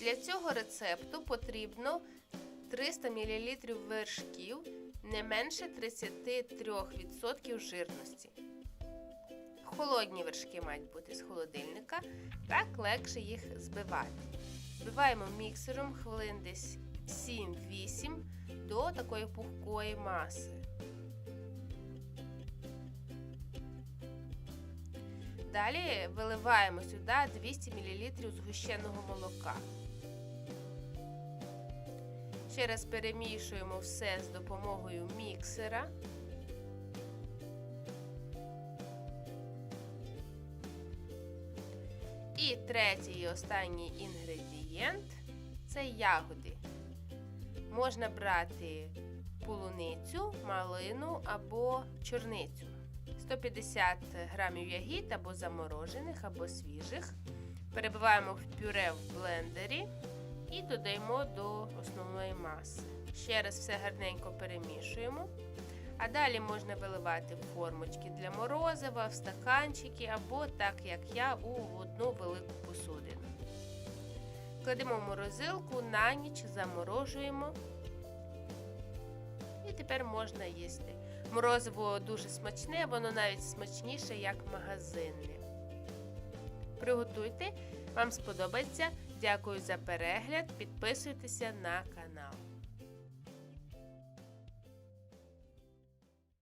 Для цього рецепту потрібно 300 мл вершків не менше 33% жирності. Холодні вершки мають бути з холодильника, так легше їх збивати. Збиваємо міксером хвилин десь 7-8 до такої пухкої маси. Далі виливаємо сюди 200 мл згущеного молока. Ще раз перемішуємо все з допомогою міксера. І третій і останній інгредієнт це ягоди. Можна брати полуницю, малину або чорницю. 150 грамів ягід або заморожених, або свіжих. Перебиваємо в пюре в блендері і додаємо до основної маси. Ще раз все гарненько перемішуємо. А далі можна виливати в формочки для морозива, в стаканчики або так як я у одну велику посудину. Кладемо в морозилку, на ніч заморожуємо. І тепер можна їсти. Морозиво дуже смачне, воно навіть смачніше, як магазинне. Приготуйте, вам сподобається. Дякую за перегляд. Підписуйтеся на канал.